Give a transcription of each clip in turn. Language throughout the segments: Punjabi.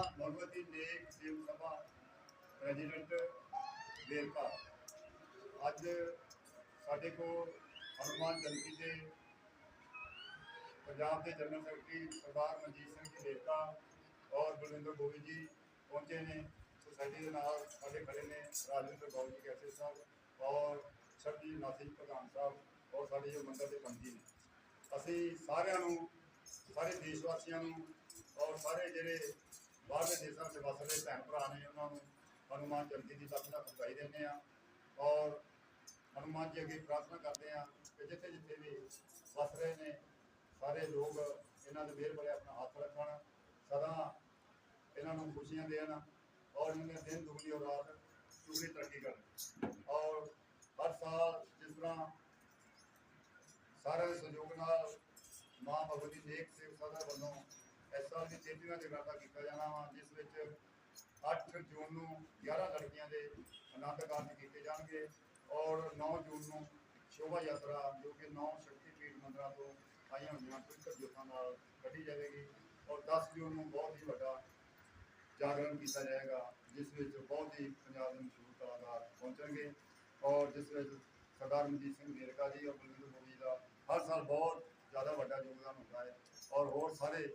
ਭਗਵਤੀ ਨੇਕ ਸੇਵ ਸਭਾ ਪ੍ਰੈਜ਼ੀਡੈਂਟ ਵੇਰਕਾ ਅੱਜ ਸਾਡੇ ਕੋਲ ਹਨੂਮਾਨ ਜਨਤੀ ਦੇ ਪੰਜਾਬ ਦੇ ਜਨਰਲ ਸੈਕਟਰੀ ਸਰਦਾਰ ਮਨਜੀਤ ਸਿੰਘ ਜੀ ਵੇਰਕਾ ਔਰ ਬਲਵਿੰਦਰ ਗੋਬਿੰਦ ਜੀ ਪਹੁੰਚੇ ਨੇ ਸੁਸਾਇਟੀ ਦੇ ਨਾਲ ਸਾਡੇ ਖੜੇ ਨੇ ਰਾਜਿੰਦਰ ਗੌਰ ਜੀ ਕੈਸੇ ਸਾਹਿਬ ਔਰ ਸਰਜੀ ਨਾਥੀ ਪ੍ਰਧਾਨ ਸਾਹਿਬ ਔਰ ਸਾਡੇ ਜੋ ਮੰਦਰ ਦੇ ਪੰਜੀ ਨੇ ਅਸੀਂ ਸਾਰਿਆਂ ਨੂੰ ਸਾਰੇ ਦੇਸ਼ ਵਾਸੀਆਂ ਨੂੰ ਔਰ ਸਾਰੇ ਜਿਹੜੇ ਬਾਹਰਲੇ ਦੇਸ਼ਾਂ 'ਚ ਵਸ ਰਹੇ ਭੈਣ ਭਰਾ ਨੇ ਉਹਨਾਂ ਨੂੰ ਹਨੂਮਾਨ ਜਯੰਤੀ ਦੀ ਲੱਖ ਲੱਖ ਵਧਾਈ ਦਿੰਦੇ ਆ ਔਰ ਹਨੂਮਾਨ ਜੀ ਅੱਗੇ ਪ੍ਰਾਰਥਨਾ ਕਰਦੇ ਆ ਕਿ ਜਿੱਥੇ ਜਿੱਥੇ ਵੀ ਵਸ ਰਹੇ ਨੇ, ਸਾਰੇ ਲੋਕ ਇਹਨਾਂ ਦੇ ਮਿਹਰ ਵਾਲੇ ਆਪਣਾ ਹੱਥ ਰੱਖਣ, ਸਦਾ ਇਹਨਾਂ ਨੂੰ ਖੁਸ਼ੀਆਂ ਦੇਣ ਔਰ ਇਹਨਾਂ ਦੇ ਦਿਨ, ਦੁਗਣੀ ਔਰ ਰਾਤ ਚੁਗਣੀ ਤਰੱਕੀ ਕਰਨ। ਔਰ ਹਰ ਸਾਲ ਜਿਸ ਤਰ੍ਹਾਂ ਸਾਰਿਆਂ ਦੇ ਸਹਿਯੋਗ ਨਾਲ ਮਾਂ ਭਗਵਤੀ ਨੇਕ ਸੇਵ ਸਦਾ ਵੱਲੋਂ ਇਸ ਸਾਲ ਦੀ ਤੇਤੀਵਾਂ ਜਗਰਾਤਾ ਕੀਤਾ ਜਾਣਾ ਵਾ, ਜਿਸ ਵਿੱਚ 8 ਜੂਨ ਨੂੰ 11 ਲੜਕੀਆਂ ਦੇ ਆਨੰਦ ਕਾਰਜ ਕੀਤੇ ਜਾਣਗੇ ਔਰ 9 ਜੂਨ ਨੂੰ ਸ਼ੋਭਾ ਯਾਤਰਾ, ਜੋ ਕਿ 9 ਸ਼ਕਤੀ ਪੀਠ ਮੰਦਰਾਂ ਤੋਂ ਆਈਆਂ ਹੋਈਆਂ ਪਵਿੱਤਰ ਜੋਤਾਂ ਨਾਲ ਕੱਢੀ ਜਾਵੇਗੀ ਔਰ 10 ਜੂਨ ਨੂੰ ਬਹੁਤ ਹੀ ਵੱਡਾ ਜਾਗਰਣ ਕੀਤਾ ਜਾਏਗਾ, ਜਿਸ ਵਿੱਚ ਬਹੁਤ ਹੀ ਪੰਜਾਬ ਦੇ ਮਸ਼ਹੂਰ ਕਲਾਕਾਰ ਪਹੁੰਚਣਗੇ ਔਰ ਜਿਸ ਵਿੱਚ ਸਰਦਾਰ ਮਨਜੀਤ ਸਿੰਘ ਵੇਰਕਾ ਜੀ ਔਰ ਬਲਵਿੰਦਰ ਗੋਬੀ ਦਾ ਹਰ ਸਾਲ ਬਹੁਤ ਜ਼ਿਆਦਾ ਵੱਡਾ ਯੋਗਦਾਨ ਹੁੰਦਾ ਹੈ ਔਰ ਹੋਰ ਸਾਰੇ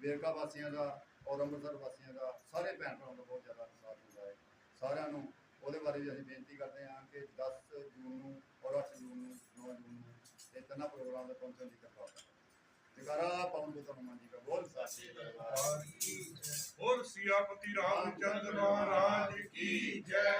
ਵੇਰਕਾ ਵਾਸੀਆਂ ਦਾ ਔਰ ਅੰਮ੍ਰਿਤਸਰ ਵਾਸੀਆਂ ਦਾ, ਸਾਰੇ ਭੈਣ ਭਰਾਵਾਂ ਦਾ ਬਹੁਤ ਜ਼ਿਆਦਾ ਸਾਥ ਹੁੰਦਾ ਹੈ। ਸਾਰਿਆਂ ਨੂੰ ਉਹਦੇ ਬਾਰੇ ਵੀ ਅਸੀਂ ਬੇਨਤੀ ਕਰਦੇ ਹਾਂ ਕਿ 10 ਜੂਨ ਨੂੰ ਔਰ 8 ਜੂਨ ਨੂੰ 9 ਜੂਨ ਨੂੰ ਇਹ ਤਿੰਨਾਂ ਪ੍ਰੋਗਰਾਮ ਦੇ ਪਹੁੰਚਣ ਦੀ ਕਿਰਪਾ ਕਰੋ। ਜਗਰਾ ਪਵਨ ਗੁਰੂ ਹਨੂਮਾਨ ਜੀ ਦਾ ਬੋਲ ਸਾਚੇ ਦਰਬਾਰ ਔਰ ਸਿਆਪਤੀ ਰਾਮ ਚੰਦ ਮਹਾਰਾਜ ਕੀ ਜੈ?